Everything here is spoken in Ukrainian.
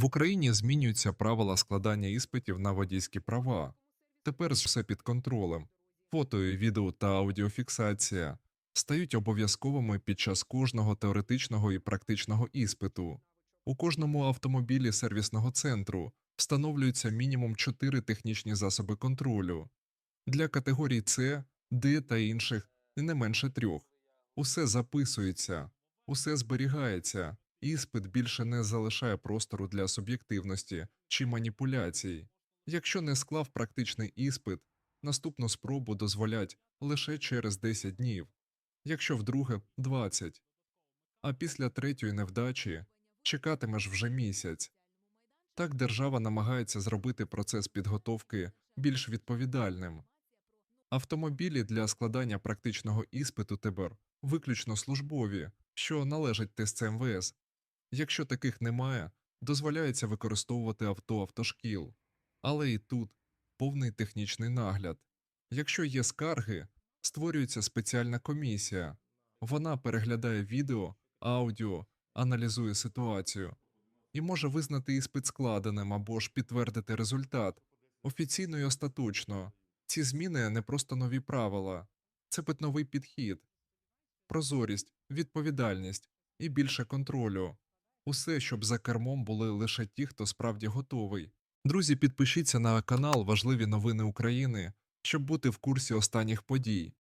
В Україні змінюються правила складання іспитів на водійські права. Тепер все під контролем. Фото, відео та аудіофіксація стають обов'язковими під час кожного теоретичного і практичного іспиту. У кожному автомобілі сервісного центру встановлюється мінімум 4 технічні засоби контролю. Для категорій С, Д та інших не менше трьох. Усе записується, усе зберігається. Іспит більше не залишає простору для суб'єктивності чи маніпуляцій. Якщо не склав практичний іспит, наступну спробу дозволять лише через 10 днів, якщо вдруге 20. А після третьої невдачі чекатимеш вже місяць. Так держава намагається зробити процес підготовки більш відповідальним. Автомобілі для складання практичного іспиту тепер виключно службові, що належать ТСЦ МВС. Якщо таких немає, дозволяється використовувати авто автошкіл. Але і тут повний технічний нагляд. Якщо є скарги, створюється спеціальна комісія. Вона переглядає відео, аудіо, аналізує ситуацію і може визнати іспит складеним або ж підтвердити результат офіційно і остаточно. Ці зміни не просто нові правила, це питновий підхід, прозорість, відповідальність і більше контролю. Усе, щоб за кермом були лише ті, хто справді готовий. Друзі, підпишіться на канал Важливі новини України, щоб бути в курсі останніх подій.